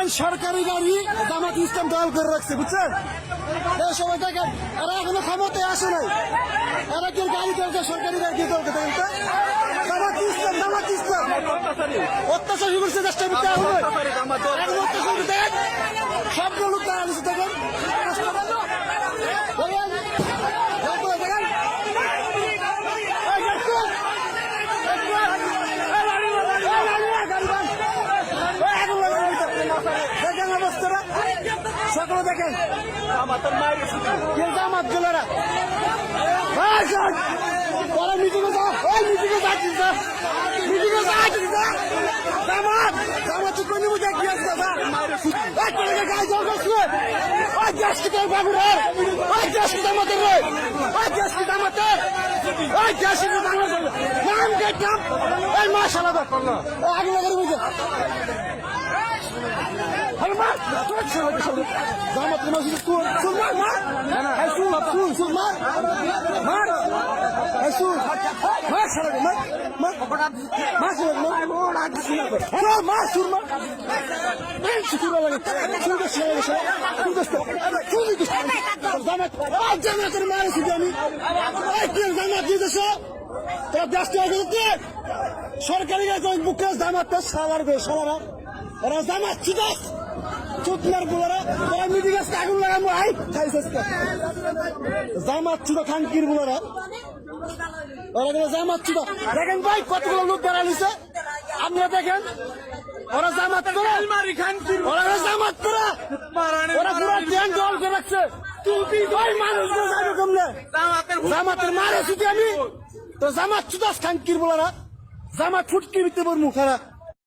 দেখেন সরকারি গাড়ি, জামাত ইসলাম দল করে রাখছে, বুঝছেন? এই সময় দেখেন, এরা এখনও ক্ষমতায় আসে নাই। এরা কি গাড়ি চলছে সরকারি গাড়ি কি দরকার দেখেন তো জামাত ইসলাম জামাত ইসলাম। অত্যাচারী করছে দেশটা বিতে হবে এখন অত্যাচার করতে সবগুলো লোক দাঁড়া দিচ্ছে দেখেন দেখেন দেখেন, দেখেন এই দেখুন, দেখেন অবস্থাটা সকলে দেখেন। জামাত গেলারা ওরা মিটিংয়ে যা ওই মিটিংয়ে যা মিটিংয়ে যাচ্ছিস যা। জামাত জামাত তুই কোন মুখে কি আছে যা ওই দেখলাম ওই মাশাআল্লাহ দেখ আগে লাগার বুঝে সরকারি বুকে জামাতটা সালার গে সালারা জামাত চিদাস চুতনার গুলারা গাছকে আগুন লাগাবো আই খাইছিস জামাত চুদা খানকির গুলারা। ওরা গেলে জামাত চুদা। দেখেন ভাই কতগুলো লোক দাঁড়া নিছে। আপনারা দেখেন ওরা জামাত করা। ওরা জামাত করা। ওরা পুরো ধ্যান জল করে রাখছে। জামাতের মারে আমি। তো জামাত চুদাস খানকির বলারা জামাত ফুটকি বিতে বর মুখারা